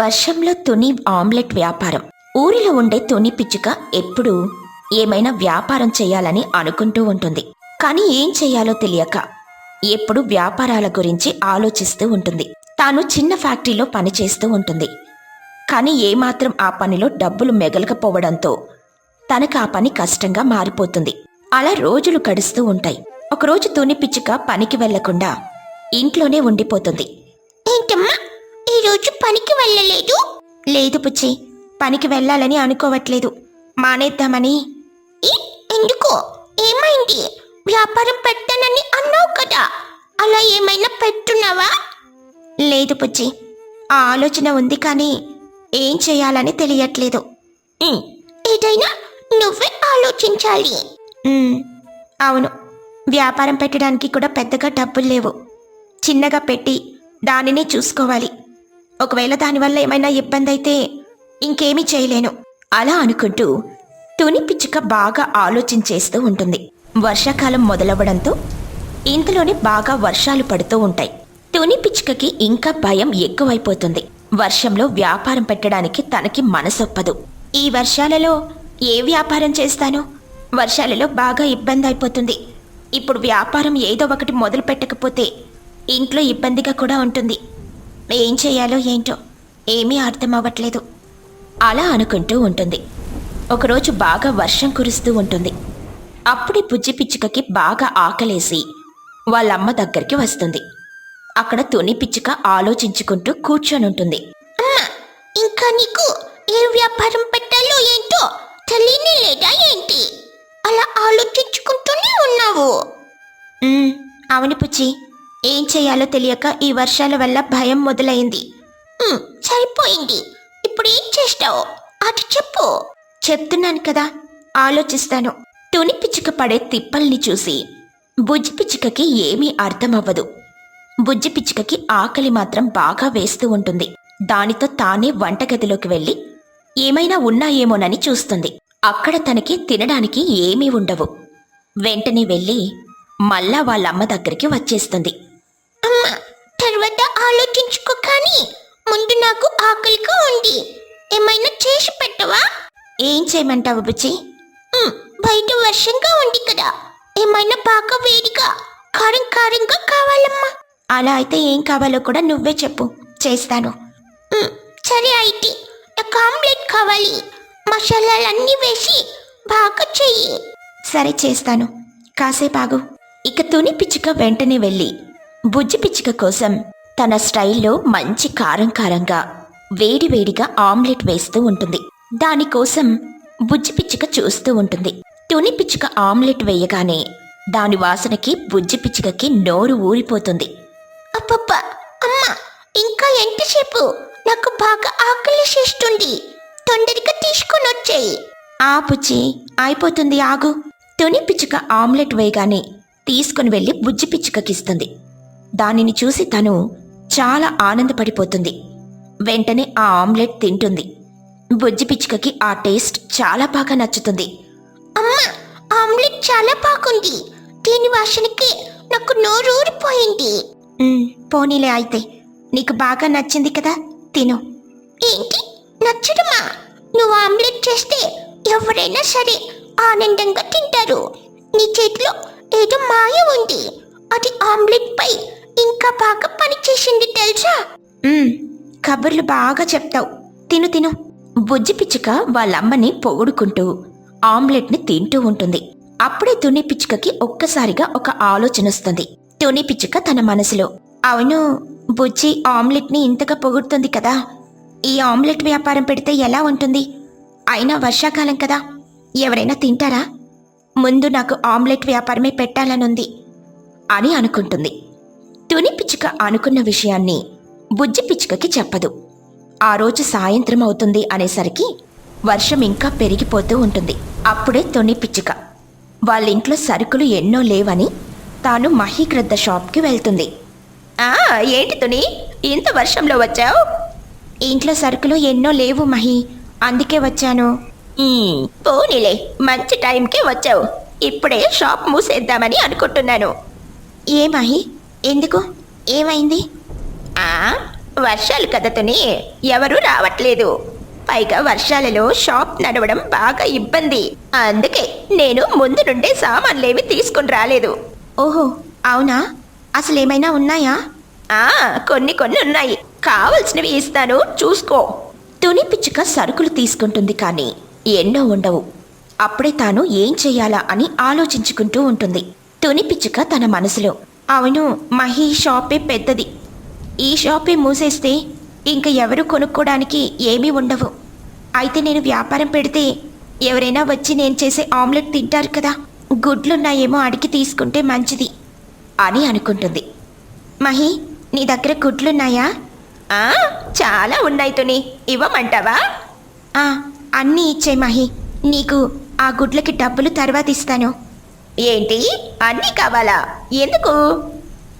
వర్షంలో తుని ఆమ్లెట్ వ్యాపారం. ఊరిలో ఉండే తుని పిచ్చుక ఎప్పుడూ ఏమైనా వ్యాపారం చేయాలని అనుకుంటూ ఉంటుంది. కానీ ఏం చేయాలో తెలియక ఎప్పుడు వ్యాపారాల గురించి ఆలోచిస్తూ ఉంటుంది. తాను చిన్న ఫ్యాక్టరీలో పనిచేస్తూ ఉంటుంది. కానీ ఏమాత్రం ఆ పనిలో డబ్బులు మెగలకపోవడంతో తనకు ఆ పని కష్టంగా మారిపోతుంది. అలా రోజులు గడుస్తూ ఉంటాయి. ఒకరోజు తుని పిచ్చుక పనికి వెళ్ళకుండా ఇంట్లోనే ఉండిపోతుంది. ఏంటమ్మా? ఈరోజు పనికి వెళ్ళలేదు? లేదు పుచ్చి పనికి వెళ్ళాలని అనుకోవట్లేదు. మానేద్దామని. ఎందుకో? ఏమైంది? వ్యాపారం పెట్టానని అన్నావు కదా. అలా ఏమైనా పెట్టున్నావా? లేదు పుచ్చి ఆ ఆలోచన ఉంది కానీ ఏం చేయాలని తెలియట్లేదు. ఏదైనా నువ్వే ఆలోచించాలి. అవును. వ్యాపారం పెట్టడానికి కూడా పెద్దగా డబ్బులు లేవు. చిన్నగా పెట్టి దానిని చూసుకోవాలి. ఒకవేళ దానివల్ల ఏమైనా ఇబ్బంది అయితే ఇంకేమీ చేయలేను. అలా అనుకుంటూ తుని పిచ్చుక బాగా ఆలోచించేస్తూ ఉంటుంది. వర్షాకాలం మొదలవ్వడంతో ఇంతలోనే బాగా వర్షాలు పడుతూ ఉంటాయి. తుని పిచ్చుకకి ఇంకా భయం ఎక్కువైపోతుంది. వర్షంలో వ్యాపారం పెట్టడానికి తనకి మనసొప్పదు. ఈ వర్షాలలో ఏ వ్యాపారం చేస్తాను? వర్షాలలో బాగా ఇబ్బంది అయిపోతుంది ఇప్పుడు వ్యాపారం ఏదో ఒకటి మొదలు పెట్టకపోతే ఇంట్లో ఇబ్బందిగా కూడా ఉంటుంది. ఏం చేయాలో ఏంటో ఏమీ అర్థం అవ్వట్లేదు అలా అనుకుంటూ ఉంటుంది. ఒకరోజు బాగా వర్షం కురుస్తూ ఉంటుంది. అప్పుడే బుజ్జి పిచ్చుకకి బాగా ఆకలేసి వాళ్ళమ్మ దగ్గరికి వస్తుంది. అక్కడ తుని పిచ్చుక ఆలోచించుకుంటూ కూర్చొని ఉంటుంది ఇంకా నీకు ఏ వ్యాపారం పెట్టాలో ఏంటో తెలియనే లేదా ఏంటి? అలా ఆలోచించుకుంటూనే ఉన్నావు. అవును పుచ్చి ఏం చేయాలో తెలియక ఈ వర్షాల వల్ల భయం మొదలైంది. సరిపోయింది. ఇప్పుడు ఏం చేస్తావు? అటు చెప్పు. చెప్తున్నాను కదా ఆలోచిస్తాను. తుని పిచ్చుక పడే తిప్పల్ని చూసి బుజ్జి పిచ్చుకకి ఏమీ అర్థమవ్వదు. బుజ్జి పిచ్చుకకి ఆకలి మాత్రం బాగా వేస్తూ ఉంటుంది. దానితో తానే వంటగదిలోకి వెళ్ళి ఏమైనా ఉన్నాయేమోనని చూస్తుంది. అక్కడ తనకి తినడానికి ఏమీ ఉండవు. వెంటనే వెళ్ళి మళ్ళా వాళ్ళమ్మ దగ్గరికి వచ్చేస్తుంది. తర్వాత ఆలోచించుకో కానీ ముందు నాకు ఆకలిగా ఉంది. ఏమైనా చేసి పెట్టవా? ఏం చేయమంటావు బుజ్జి? బయట వర్షంగా ఉంది కదా. ఏమైనా బాగా వేడిగా కారం కారంగా కావాలమ్మా. అలా అయితే ఏం కావాలో కూడా నువ్వే చెప్పు. చేస్తాను. సరే అయితే నాకు ఆమ్లెట్ కావాలి. మసాలాలన్నీ వేసి బాగా చెయ్యి. సరే చేస్తాను. కాసేపు ఆగు. ఇక తుని పిచ్చుక వెంటనే వెళ్ళి బుజ్జి పిచ్చుక కోసం తన స్టైల్లో మంచి కారం కారంగా వేడివేడిగా ఆమ్లెట్ వేస్తూ ఉంటుంది. దానికోసం బుజ్జి పిచ్చుక చూస్తూ ఉంటుంది. తుని పిచ్చుక ఆమ్లెట్ వేయగానే దాని వాసనకి బుజ్జి పిచ్చుకకి నోరు ఊరిపోతుంది. అప్పప్ప అమ్మ! ఇంకా ఎంతసేపు? నాకు బాగా ఆకలి చేస్తుంది. తొందరగా తీసుకొని వచ్చేయి ఆ పుచ్చి అయిపోతుంది ఆగు. తుని పిచ్చుక ఆమ్లెట్ వేయగానే తీసుకుని వెళ్ళి బుజ్జి పిచ్చుకకిస్తుంది. దానిని చూసి తను చాలా ఆనందపడిపోతుంది. వెంటనే ఆ ఆమ్లెట్ తింటుంది. బుజ్జి పిచ్చుకకి ఆ టేస్ట్ చాలా బాగా నచ్చుతుంది. అమ్మా ఆమ్లెట్ చాలా బాగుంది. దీని వాసనకి నాకు నోరూరిపోయింది పోనీలే అయితే. నీకు బాగా నచ్చింది కదా తిను. ఏంటి? నచ్చడమా? నువ్వు ఆమ్లెట్ చేస్తే ఎవరైనా సరే ఆనందంగా తింటారు. నీ చేతిలో ఏదో మాయ ఉంది. అది ఆమ్లెట్ పై ఇంకా బాగా పనిచేసింది తెలుసా? కబుర్లు బాగా చెప్తావు. తిను తిను. బుజ్జి పిచ్చుక వాళ్ళమ్మని పొగుడుకుంటూ ఆమ్లెట్ని తింటూ ఉంటుంది. అప్పుడే తుని పిచ్చుకకి ఒక్కసారిగా ఒక ఆలోచన వస్తుంది. తుని పిచ్చుక తన మనసులో అవును బుజ్జి ఆమ్లెట్ని ఇంతగా పొగుడుతుంది కదా. ఈ ఆమ్లెట్ వ్యాపారం పెడితే ఎలా ఉంటుంది? అయినా వర్షాకాలం కదా. ఎవరైనా తింటారా? ముందు నాకు ఆమ్లెట్ వ్యాపారమే పెట్టాలనుంది అని అనుకుంటుంది. తుని పిచ్చుక అనుకున్న విషయాన్ని బుజ్జి పిచ్చుకకి చెప్పదు. ఆ రోజు సాయంత్రం అవుతుంది అనేసరికి వర్షం ఇంకా పెరిగిపోతూ ఉంటుంది. అప్పుడే తుని పిచ్చుక. వాళ్ళింట్లో సరుకులు ఎన్నో లేవని తాను మహీగ్రద్ద షాప్కి వెళ్తుంది. ఆ ఏంటి తుని? ఇంత వర్షంలో వచ్చావు? ఇంట్లో సరుకులు ఎన్నో లేవు మహి. అందుకే వచ్చాను. పోనీలే. మంచి టైంకే వచ్చావు. ఇప్పుడే షాప్ మూసేద్దామని అనుకుంటున్నాను. ఏ మహి? ఎందుకు? ఏమైంది? ఆ వర్షాలు కదతని ఎవరూ రావట్లేదు. పైగా వర్షాలలో షాప్ నడవడం బాగా ఇబ్బంది. అందుకే నేను ముందు నుండే సామాన్లేవి తీసుకుని రాలేదు. ఓహో అవునా? అసలు ఏమైనా ఉన్నాయా? ఆ కొన్ని కొన్ని ఉన్నాయి. కావలసినవి ఇస్తాను చూసుకో. తుని పిచ్చుక సరుకులు తీసుకుంటుంది కానీ ఎన్నో ఉండవు. అప్పుడే తాను ఏం చెయ్యాలా అని ఆలోచించుకుంటూ ఉంటుంది. తుని పిచ్చుక తన మనసులో అవును మహి షాపే పెద్దది. ఈ షాపే మూసేస్తే ఇంక ఎవరు కొనుక్కోడానికి ఏమీ ఉండవు. అయితే నేను వ్యాపారం పెడితే ఎవరైనా వచ్చి నేను చేసే ఆమ్లెట్ తింటారు కదా గుడ్లున్నాయేమో అడిగి తీసుకుంటే మంచిది అని అనుకుంటుంది. మహి నీ దగ్గర గుడ్లున్నాయా? చాలా ఉన్నాయి తుని ఇవ్వమంటావా? ఆ, అన్నీ ఇచ్చే మహి నీకు ఆ గుడ్లకి డబ్బులు తర్వాత ఇస్తాను. ఏంటి? అన్నీ కావాలా? ఎందుకు?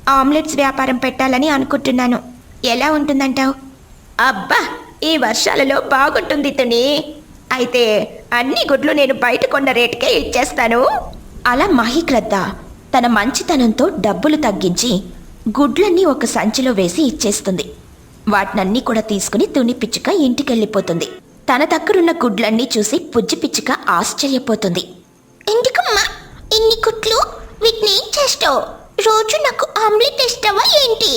ఆమ్లెట్స్ వ్యాపారం పెట్టాలని అనుకుంటున్నాను. ఎలా ఉంటుందంటావు? అబ్బా ఈ వర్షాలలో బాగుంటుంది తుని. అయితే అన్ని గుడ్లు నేను బయట కొన్న రేటుకే ఇచ్చేస్తాను. అలా మహిక్రద్ద తన మంచితనంతో డబ్బులు తగ్గించి గుడ్లన్నీ ఒక సంచిలో వేసి ఇచ్చేస్తుంది. వాటినన్నీ కూడా తీసుకుని తుని పిచ్చుక ఇంటికెళ్ళిపోతుంది. తన దగ్గరున్న గుడ్లన్నీ చూసి పుజ్జి పిచ్చుక ఆశ్చర్యపోతుంది. ఎందుకమ్మా? ఇన్ని గుడ్లు వీటిని ఏం చేస్తావు? రోజు నాకు ఆమ్లెట్ ఇస్తావా ఏంటి?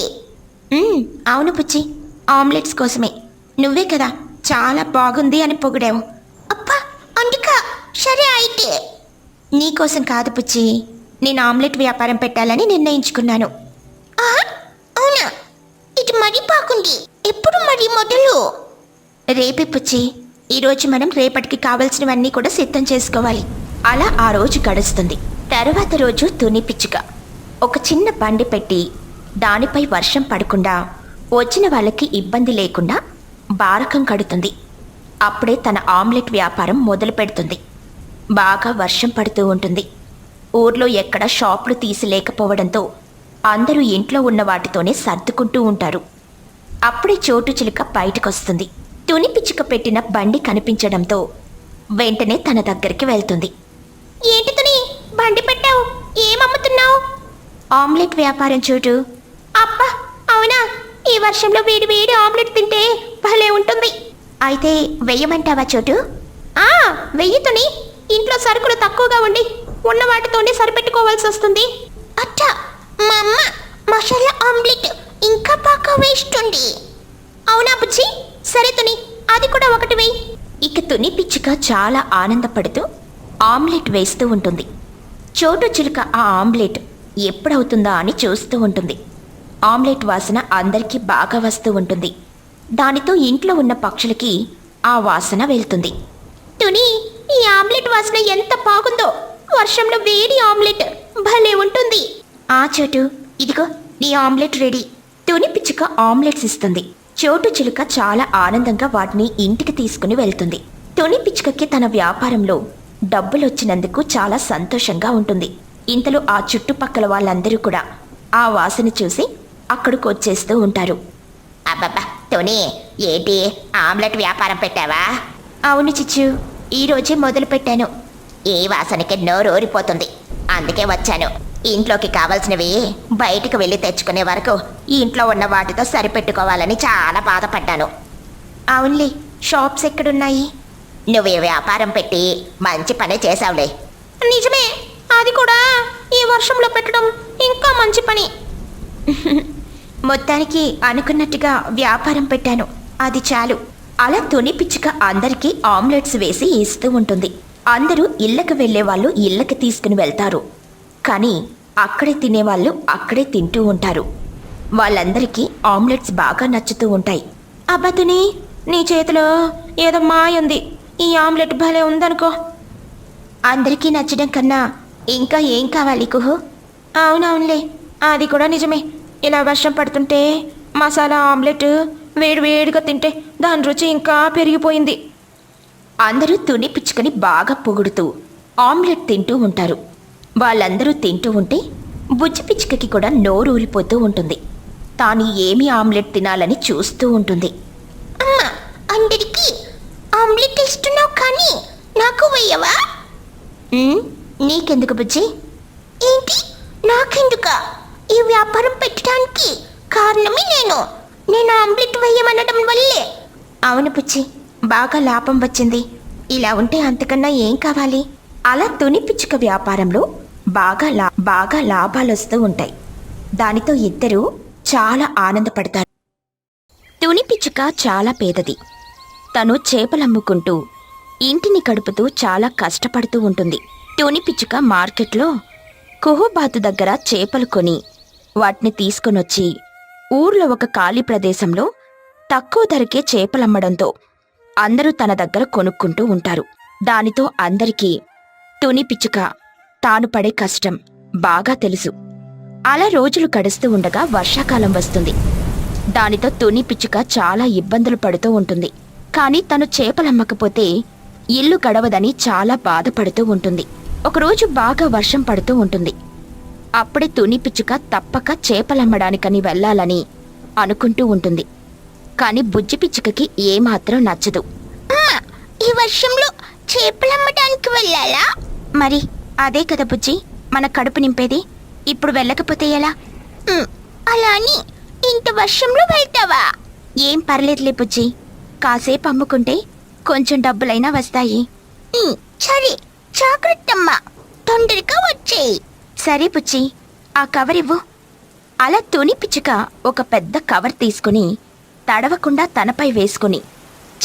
అవును పుచ్చి ఆమ్లెట్స్ కోసమే. నువ్వే కదా చాలా బాగుంది అని పొగిడావు. అబ్బా అందుక. సరే అయితే. నీకోసం కాదు పుచ్చి నేను ఆమ్లెట్ వ్యాపారం పెట్టాలని నిర్ణయించుకున్నాను. అవునా? ఇది మరీ బాగుంది. ఎప్పుడు మరి మొదలు? రేపే పుచ్చి ఈరోజు మనం రేపటికి కావలసినవన్నీ కూడా సిద్ధం చేసుకోవాలి. అలా ఆ రోజు గడుస్తుంది. తర్వాత రోజు తుని పిచ్చుక. ఒక చిన్న బండి పెట్టి దానిపై వర్షం పడకుండా వచ్చిన వాళ్ళకి ఇబ్బంది లేకుండా బారకం కడుతుంది. అప్పుడే తన ఆమ్లెట్ వ్యాపారం మొదలు పెడుతుంది. బాగా వర్షం పడుతూ ఉంటుంది. ఊర్లో ఎక్కడ షాపులు తీసి లేకపోవడంతో అందరూ ఇంట్లో ఉన్న వాటితోనే సర్దుకుంటూ ఉంటారు. అప్పుడే చోటు చిలుక బయటకొస్తుంది. తుని పిచ్చుక పెట్టిన బండి కనిపించడంతో వెంటనే తన దగ్గరికి వెళ్తుంది. ఏంటి బండి పెట్టావు. ఏమమ్ముతున్నావు ఆమ్లెట్ వ్యాపారం చూడు. అబ్బా అవునా? ఈ వర్షంలో వేడి వేడి ఆమ్లెట్ తింటే భలే ఉంటుంది. అయితే వెయ్యమంటావా చోటు? ఆ వెయ్యితుని. ఇంట్లో సరుకులు తక్కువగా ఉండి ఉన్న వాటితోనే సరిపెట్టుకోవాల్సి వస్తుంది. అచ్చా మా అమ్మ మసాలా ఆమ్లెట్ ఇంకా బాగా వేస్తుంది. అవునా బుజ్జి? సరే తుని అది కూడా ఒకటి వెయ్యి ఇక తుని పిచ్చుక చాలా ఆనందపడుతూ ఆమ్లెట్ వేస్తూ ఉంటుంది. చోటు చిలుక ఆ ఆమ్లెట్ ఎప్పుడవుతుందా అని చూస్తూ ఉంటుంది. ఆమ్లెట్ వాసన అందరికీ బాగా వస్తూ ఉంటుంది. దానితో ఇంట్లో ఉన్న పక్షులకి ఆ వాసన వెళ్తుంది. తుని ఈ ఆమ్లెట్ వాసన ఎంత బాగుందో! వర్షంలో వేడి ఆమ్లెట్ భలే ఉంటుంది. ఆ చోటు ఇదిగో నీ ఆమ్లెట్ రెడీ. తుని పిచ్చుక ఆమ్లెట్స్ ఇస్తుంది. చోటు చిలుక చాలా ఆనందంగా వాటిని ఇంటికి తీసుకుని వెళ్తుంది. తుని పిచ్చుకకి తన వ్యాపారంలో డబ్బులు వచ్చినందుకు చాలా సంతోషంగా ఉంటుంది. ఇంతలో ఆ చుట్టుపక్కల వాళ్ళందరూ కూడా ఆ వాసన చూసి అక్కడికి వచ్చేస్తూ ఉంటారు. అబ్బబ్బా! టోనీ ఏంటి? ఆమ్లెట్ వ్యాపారం పెట్టావా? అవును చిచ్చు. ఈ రోజే మొదలు పెట్టాను. ఈ వాసనకి నోరు ఊరిపోతుంది. అందుకే వచ్చాను. ఇంట్లోకి కావాల్సినవి బయటికి వెళ్ళి తెచ్చుకునే వరకు ఈ ఇంట్లో ఉన్న వాటితో సరిపెట్టుకోవాలని చాలా బాధపడ్డాను. అవునులే షాప్స్ ఎక్కడున్నాయి? నువ్వు ఈ వ్యాపారం పెట్టి మంచి పని చేసావులే నిజమే. అది కూడా ఈ వర్షంలో పెట్టడం ఇంకా మంచి పని. మొత్తానికి అనుకున్నట్టుగా వ్యాపారం పెట్టాను. అది చాలు. అలా తుని పిచ్చుక అందరికీ ఆమ్లెట్స్ వేసి ఇస్తూ ఉంటుంది. అందరూ ఇళ్ళకి వెళ్ళే వాళ్ళు ఇళ్ళకి తీసుకుని వెళ్తారు. కానీ అక్కడే తినేవాళ్ళు అక్కడే తింటూ ఉంటారు. వాళ్ళందరికీ ఆమ్లెట్స్ బాగా నచ్చుతూ ఉంటాయి. అబ్బా తుని నీ చేతిలో ఏదో మాయ ఉంది. ఈ ఆమ్లెట్ భలే ఉందనుకో. అందరికీ నచ్చడం కన్నా ఇంకా ఏం కావాలి కుహు? అవునవునులే అది కూడా నిజమే. ఇలా వర్షం పడుతుంటే మసాలా ఆమ్లెట్ వేడివేడిగా తింటే దాని రుచి ఇంకా పెరిగిపోయింది. అందరూ తుని పిచ్చుకొని బాగా పొగుడుతూ ఆమ్లెట్ తింటూ ఉంటారు. వాళ్ళందరూ తింటూ ఉంటే బుజ్జి పిచ్చుకకి కూడా నోరు ఊరిపోతూ ఉంటుంది. తాను ఏమి ఆమ్లెట్ తినాలని చూస్తూ ఉంటుంది. అమ్మ అందరికీ ఆమ్లెట్ ఇస్తున్నావు కానీ నాకు వెయ్యవా? నీకెందుకు బుజ్జి? ఏంటి? నాకెందుక? ఈ వ్యాపారం పెట్టడానికి కారణమే నేను. నేను ఆమ్లెట్ వేయమనడం వల్లే. అవును పుచ్చి బాగా లాభం వచ్చింది. ఇలా ఉంటే అంతకన్నా ఏం కావాలి? అలా తుని పిచ్చుక వ్యాపారంలో బాగా లా బాగా లాభాలు వస్తూ ఉంటాయి. దానితో ఇద్దరూ చాలా ఆనందపడతారు. తుని పిచ్చుక చాలా పేదది. తను చేపలమ్ముకుంటూ ఇంటిని గడుపుతూ చాలా కష్టపడుతూ ఉంటుంది. తుని పిచ్చుక మార్కెట్లో కుహుబాతు దగ్గర చేపలు కొని వాటిని తీసుకొనొచ్చి ఊర్లో ఒక ఖాళీ ప్రదేశంలో తక్కువ ధరకే చేపలమ్మడంతో అందరూ తన దగ్గర కొనుక్కుంటూ ఉంటారు. దానితో అందరికీ తుని పిచ్చుక తాను పడే కష్టం బాగా తెలుసు. అలా రోజులు గడుస్తూ ఉండగా వర్షాకాలం వస్తుంది. దానితో తుని పిచ్చుక చాలా ఇబ్బందులు పడుతూ ఉంటుంది. కానీ తను చేపలమ్మకపోతే ఇల్లు గడవదని చాలా బాధపడుతూ ఉంటుంది. ఒకరోజు బాగా వర్షం పడుతూ ఉంటుంది. అప్పుడే తుని పిచ్చుక తప్పక చేపలమ్మడానికని వెళ్ళాలని అనుకుంటూ ఉంటుంది. కాని బుజ్జి పిచ్చుకకి ఏమాత్రం నచ్చదు. ఈ వర్షంలో చేపలమ్మడానికి వెళ్ళాలా? మరి అదే కదా బుజ్జి మన కడుపు నింపేది. ఇప్పుడు వెళ్ళకపోతే ఎలా? అలా అని ఇంత వర్షంలో వెళ్తావా? ఏం పర్లేదులే బుజ్జి. కాసేపు అమ్ముకుంటే కొంచెం డబ్బులైనా వస్తాయి. సరే జాగ్రత్తమ్మా. తొందరగా వచ్చేయి. సరే పుచ్చి ఆ కవర్ ఇవ్వు. అలా తుని పిచ్చుక ఒక పెద్ద కవర్ తీసుకుని తడవకుండా తనపై వేసుకుని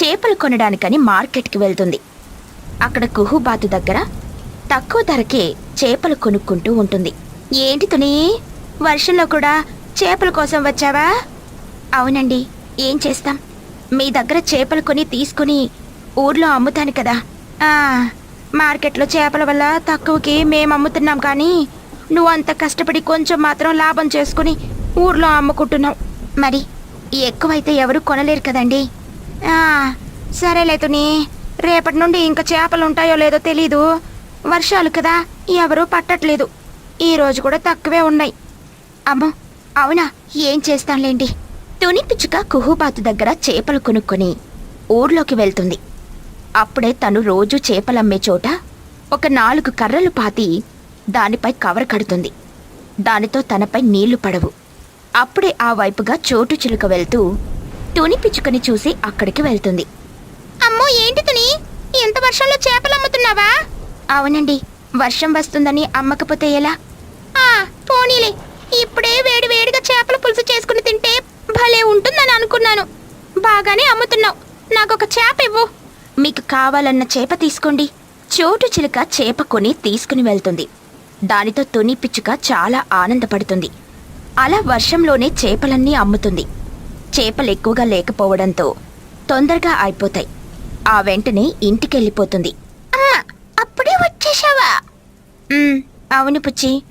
చేపలు కొనడానికని మార్కెట్కి వెళ్తుంది. అక్కడ కుహుబాతు దగ్గర తక్కువ ధరకే చేపలు కొనుక్కుంటూ ఉంటుంది. ఏంటి తుని వర్షంలో కూడా చేపల కోసం వచ్చావా? అవునండి ఏం చేస్తాం? మీ దగ్గర చేపలు కొని తీసుకుని ఊర్లో అమ్ముతాను కదా. మార్కెట్లో చేపల వల్ల తక్కువకి మేము అమ్ముతున్నాం కానీ నువ్వు అంత కష్టపడి కొంచెం మాత్రం లాభం చేసుకుని ఊర్లో అమ్ముకుంటున్నావు. మరి ఎక్కువైతే ఎవరు కొనలేరు కదండి. ఆ, సరేలే తుని రేపటి నుండి ఇంకా చేపలు ఉంటాయో లేదో తెలీదు. వర్షాలు కదా ఎవరూ పట్టట్లేదు. ఈరోజు కూడా తక్కువే ఉన్నాయి. అమ్మో అవునా? ఏం చేస్తాంలేండి తుని పిచ్చుక కుహుబాతు దగ్గర చేపలు కొనుక్కొని ఊర్లోకి వెళ్తుంది. అప్పుడే తను రోజు చేపలమ్మే చోట ఒక నాలుగు కర్రలు పాతి దానిపై కవర్ కడుతుంది. దానితో తనపై నీళ్ళు పడవు. అప్పుడే ఆ వైపుగా చోటు చిలుక వెళ్తూ తుని పిచ్చుకని చూసి అక్కడికి వెళ్తుంది. అమ్మో ఏంటి తుని? ఎంత వర్షంలో చేపలు అమ్ముతున్నావా అవునండి వర్షం వస్తుందని అమ్మకపోతే ఎలా? ఆ పోనీలే. ఇప్పుడే వేడి వేడిగా చేపల పులుసు చేసుకుని తింటే భలే ఉంటుందని అనుకున్నాను. బాగానే అమ్ముతున్నావు. నాకొక చేప ఇవ్వు. మీకు కావాలన్న చేప తీసుకోండి. చోటు చిలుక చేప కొని తీసుకుని వెళ్తుంది. దానితో తుని పిచ్చుక చాలా ఆనందపడుతుంది. అలా వర్షంలోనే చేపలన్నీ అమ్ముతుంది. చేపలు ఎక్కువగా లేకపోవడంతో తొందరగా అయిపోతాయి. ఆ వెంటనే ఇంటికెళ్ళిపోతుంది. అప్పుడే వచ్చేసావా? అవును పుచ్చి.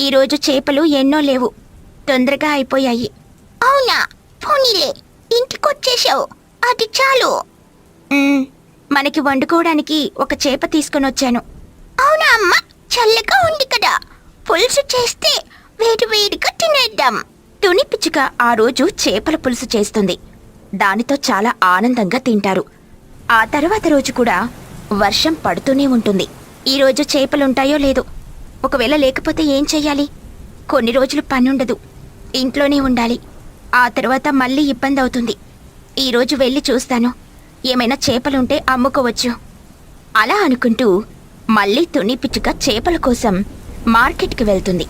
ఈరోజు చేపలు ఎన్నో లేవు. తొందరగా అయిపోయాయి. అవునా? పోనీలే. ఇంటికొచ్చేసావు అది చాలు. మనకి వండుకోవడానికి ఒక చేప తీసుకొని వచ్చాను అవునా అమ్మ? చల్లగా ఉంది కదా. పులుసు చేస్తే వేడి వేడిగా తినేద్దాం. తుని పిచ్చుక ఆ రోజు చేపల పులుసు చేస్తుంది. దానితో చాలా ఆనందంగా తింటారు. ఆ తర్వాత రోజు కూడా వర్షం పడుతూనే ఉంటుంది. ఈ రోజు చేపలుంటాయో లేదో ఒకవేళ లేకపోతే ఏం చెయ్యాలి? కొన్ని రోజులు పనుండదు. ఇంట్లోనే ఉండాలి. ఆ తర్వాత మళ్ళీ ఇబ్బంది అవుతుంది ఈరోజు వెళ్ళి చూస్తాను. ఏమైనా చేపలుంటే అమ్ముకోవచ్చు. అలా అనుకుంటూ మళ్ళీ తుని పిచ్చుక చేపల కోసం మార్కెట్కి వెళ్తుంది.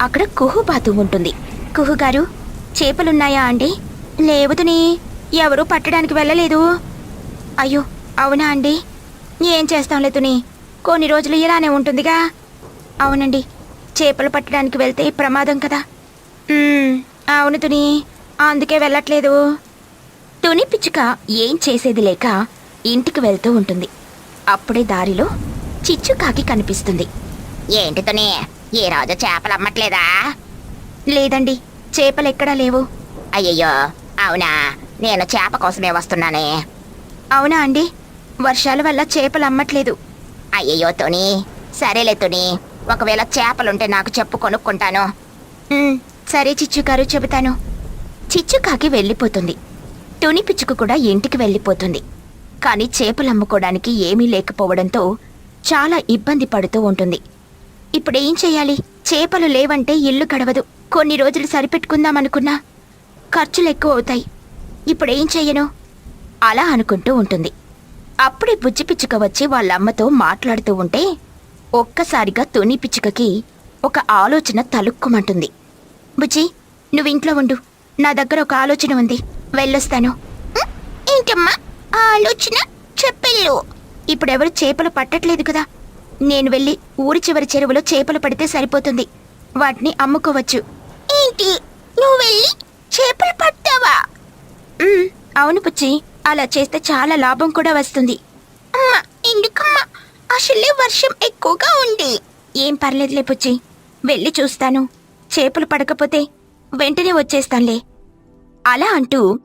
అక్కడ కుహుబాతు ఉంటుంది. కుహు గారు చేపలున్నాయా అండి? లేవు తుని. ఎవరూ పట్టడానికి వెళ్ళలేదు. అయ్యో అవునా అండి? ఏం చేస్తాంలే తుని? కొన్ని రోజులు ఇలానే ఉంటుందిగా. అవునండి. చేపలు పట్టడానికి వెళ్తే ప్రమాదం కదా. అవును తుని. అందుకే వెళ్ళట్లేదు. తుని పిచ్చుక ఏం చేసేది లేక ఇంటికి వెళ్తూ ఉంటుంది. అప్పుడే దారిలో చిచ్చుకాకి కనిపిస్తుంది. ఏంటి తుని? ఈ రోజు చేపలు అమ్మట్లేదా? లేదండి. చేపలు ఎక్కడా లేవు. అయ్యయ్యో. అవునా? నేను చేప కోసమే వస్తున్నానే. అవునా అండి? వర్షాల వల్ల చేపలు అమ్మట్లేదు. అయ్యయ్యో తుని. సరేలే తుని. ఒకవేళ చేపలుంటే నాకు చెప్పు కొనుక్కుంటాను. సరే చిచ్చుగారు చెబుతాను. చిచ్చుకాకి వెళ్ళిపోతుంది. తుని పిచ్చుకు కూడా ఇంటికి వెళ్ళిపోతుంది. కానీ చేపలు అమ్ముకోవడానికి ఏమీ లేకపోవడంతో చాలా ఇబ్బంది పడుతూ ఉంటుంది. ఇప్పుడేం చేయాలి? చేపలు లేవంటే ఇల్లు గడవదు. కొన్ని రోజులు సరిపెట్టుకుందామనుకున్నా ఖర్చులు ఎక్కువ అవుతాయి. ఇప్పుడేం చెయ్యను అలా అనుకుంటూ ఉంటుంది. అప్పుడే బుజ్జి పిచ్చుక వచ్చి వాళ్ళ అమ్మతో మాట్లాడుతూ ఉంటే ఒక్కసారిగా తుని పిచ్చుకకి ఒక ఆలోచన తలుక్కుమంటుంది. బుజ్జి నువ్వు ఇంట్లో ఉండు. నా దగ్గర ఒక ఆలోచన ఉంది. వెళ్ళొస్తాను. ఏంటమ్మా? ఆ ఆలోచన? చెప్పెళ్ళు. ఇప్పుడెవరు చేపలు పట్టట్లేదు కదా. నేను వెళ్ళి ఊరి చివరి చెరువులో చేపలు పడితే సరిపోతుంది. వాటిని అమ్ముకోవచ్చు. ఏంటి? నువ్వు వెళ్ళి చేపలు పట్టావా? అవును పుచ్చి అలా చేస్తే చాలా లాభం కూడా వస్తుంది. అమ్మా ఎందుకమ్మా? అసలే వర్షం ఎక్కువగా ఉంది. ఏం పర్లేదులే పుచ్చి వెళ్ళి చూస్తాను. చేపలు పడకపోతే వెంటనే వచ్చేస్తానులే. అలా అంటూ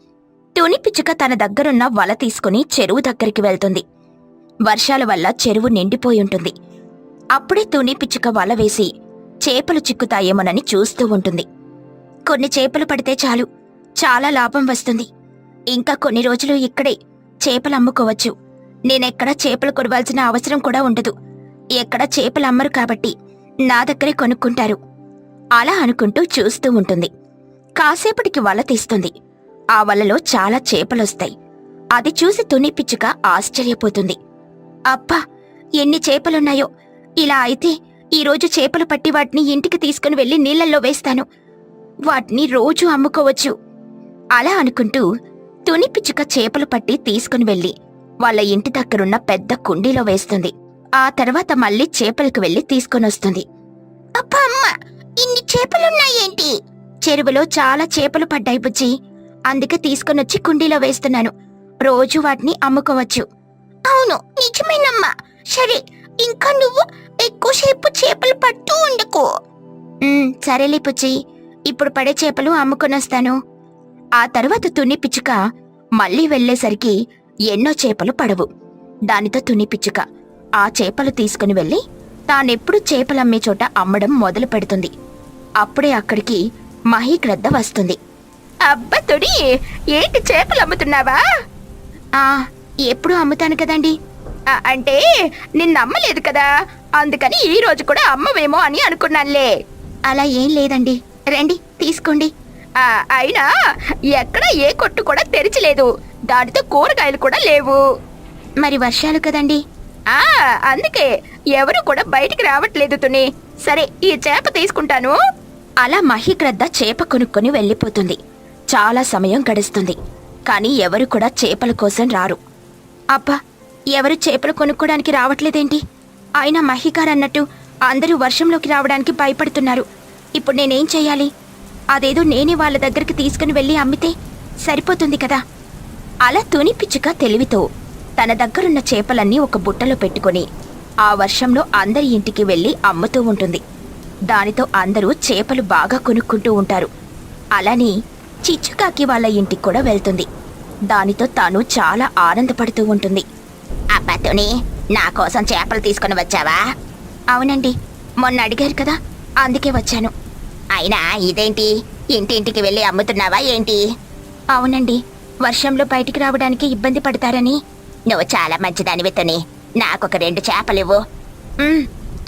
తుని పిచ్చుక తన దగ్గరున్న వల తీసుకుని చెరువు దగ్గరికి వెళ్తుంది. వర్షాల వల్ల చెరువు నిండిపోయి ఉంటుంది. అప్పుడే తుని పిచ్చుక వల వేసి చేపలు చిక్కుతాయేమోనని చూస్తూ ఉంటుంది. కొన్ని చేపలు పడితే చాలు. చాలా లాభం వస్తుంది. ఇంకా కొన్ని రోజులు ఇక్కడే చేపలు అమ్ముకోవచ్చు. నేనెక్కడా చేపలు కొడవాల్సిన అవసరం కూడా ఉండదు. ఎక్కడ చేపలు అమ్మరు కాబట్టి నా దగ్గరే కొనుక్కుంటారు. అలా అనుకుంటూ చూస్తూ ఉంటుంది. కాసేపటికి వల తీస్తుంది. ఆ వలలో చాలా చేపలొస్తాయి. అది చూసి తునిపిచ్చుక ఆశ్చర్యపోతుంది. అబ్బా! ఎన్ని చేపలున్నాయో! ఇలా అయితే ఈరోజు చేపలు పట్టి వాటిని ఇంటికి తీసుకుని వెళ్ళి నీళ్ళల్లో వేస్తాను. వాటిని రోజు అమ్ముకోవచ్చు. అలా అనుకుంటూ తునిపిచ్చుక చేపలు పట్టి తీసుకుని వెళ్ళి వాళ్ళ ఇంటి దగ్గరున్న పెద్ద కుండీలో వేస్తుంది. ఆ తర్వాత మళ్ళీ చేపలకు వెళ్ళి తీసుకొనొస్తుంది. అబ్బా ఇన్ని చేపలున్నాయేంటి? చెరువులో చాలా చేపలు పడ్డాయి బుజ్జి. అందుకే తీసుకొనొచ్చి కుండీలో వేస్తున్నాను. రోజు వాటిని అమ్ముకోవచ్చు. అవును నిజమేనమ్మా. సరే ఇంకా నువ్వు ఎక్కువసేపు చేపలు పట్టు ఉండకు. సరేలే పుచ్చి ఇప్పుడు పడే చేపలు అమ్ముకొనొస్తాను. ఆ తర్వాత తుని పిచ్చుక మళ్ళీ వెళ్ళేసరికి ఎన్నో చేపలు పడవు. దానితో తుని పిచ్చుక. ఆ చేపలు తీసుకుని వెళ్ళి తానెప్పుడు చేపలమ్మే చోట అమ్మడం మొదలు పెడుతుంది. అప్పుడే అక్కడికి మహీగ్రద్ద వస్తుంది. అబ్బ తుడి ఏంటి చేపలు అమ్ముతున్నావా ఆ ఎప్పుడు అమ్ముతాను కదండి? అంటే నిన్న అమ్మలేదు కదా. అందుకని ఈ రోజు కూడా అమ్మవేమో అని అనుకున్నానులే. అలా ఏం లేదండి. రండి తీసుకోండి. అయినా ఎక్కడ ఏ కొట్టు కూడా తెరిచలేదు. దానితో కూరగాయలు కూడా లేవు. మరి వర్షాలు కదండి? ఆ అందుకే ఎవరు కూడా బయటికి రావట్లేదు తుని. సరే ఈ చేప తీసుకుంటాను. అలా మహిగ్రద్ద చేప కొనుక్కొని వెళ్ళిపోతుంది. చాలా సమయం గడుస్తుంది. కానీ ఎవరు కూడా చేపల కోసం రారు. అబ్బా ఎవరు చేపలు కొనుక్కోడానికి రావట్లేదేంటి? అయినా మహిగారు అన్నట్టు అందరూ వర్షంలోకి రావడానికి భయపడుతున్నారు. ఇప్పుడు నేనేం చెయ్యాలి అదేదో నేనే వాళ్ళ దగ్గరికి తీసుకుని వెళ్ళి అమ్మితే సరిపోతుంది కదా. అలా తుని పిచ్చుక తెలివితో తన దగ్గరున్న చేపలన్నీ ఒక బుట్టలో పెట్టుకొని ఆ వర్షంలో అందరి ఇంటికి వెళ్ళి అమ్ముతూ ఉంటుంది. దానితో అందరూ చేపలు బాగా కొనుక్కుంటూ ఉంటారు. అలాని చిచ్చుకాకి వాళ్ళ ఇంటికి కూడా వెళ్తుంది. దానితో తాను చాలా ఆనందపడుతూ ఉంటుంది. అబ్బతుని నా కోసం చేపలు తీసుకుని వచ్చావా? అవునండి మొన్న అడిగారు కదా అందుకే వచ్చాను. అయినా ఇదేంటి? ఇంటింటికి వెళ్ళి అమ్ముతున్నావా ఏంటి? అవునండి. వర్షంలో బయటికి రావడానికి ఇబ్బంది పడతారని. నువ్వు చాలా మంచిదానివి తుని. నాకొక రెండు చేపలివ్వు.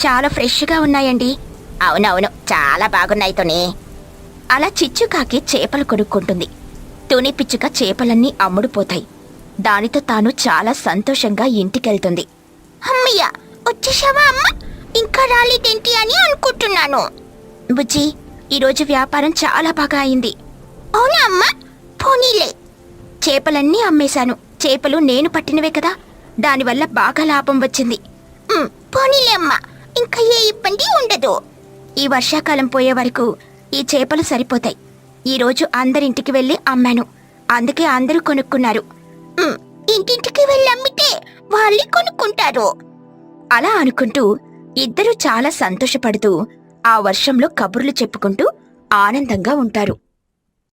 చాలా ఫ్రెష్గా ఉన్నాయండి. అవునవును చాలా బాగున్నాయి తుని. అలా చిచ్చుకాకి చేపలు కొనుక్కుంటుంది. తుని పిచ్చుక చేపలన్నీ అమ్ముడుపోతాయి. దానితో తాను చాలా సంతోషంగా ఇంటికెళ్తుంది. అమ్మయ్య వచ్చేసావా అమ్మ? ఇంకా రాలేదేంటి అని అనుకుంటున్నాను. బుజ్జి ఈరోజు వ్యాపారం చాలా బాగా అయింది. అవునా అమ్మా? పోనీలే. చేపలన్నీ అమ్మేశాను. చేపలు నేను పట్టినవే కదా. దానివల్ల బాగా లాభం వచ్చింది. ఉమ్, పోనీలే అమ్మా. ఇంకా ఏ ఇబ్బంది ఉండదు. ఈ వర్షాకాలం పోయే వరకు ఈ చేపలు సరిపోతాయి. ఈరోజు అందరింటికి వెళ్ళి అమ్మాను. అందుకే అందరూ కొనుక్కున్నారు. ఉమ్, ఇంటింటికి వెళ్ళి అమ్మితే వాళ్ళే కొనుక్కుంటారు. అలా అనుకుంటూ ఇద్దరూ చాలా సంతోషపడుతూ ఆ వర్షంలో కబుర్లు చెప్పుకుంటూ ఆనందంగా ఉంటారు.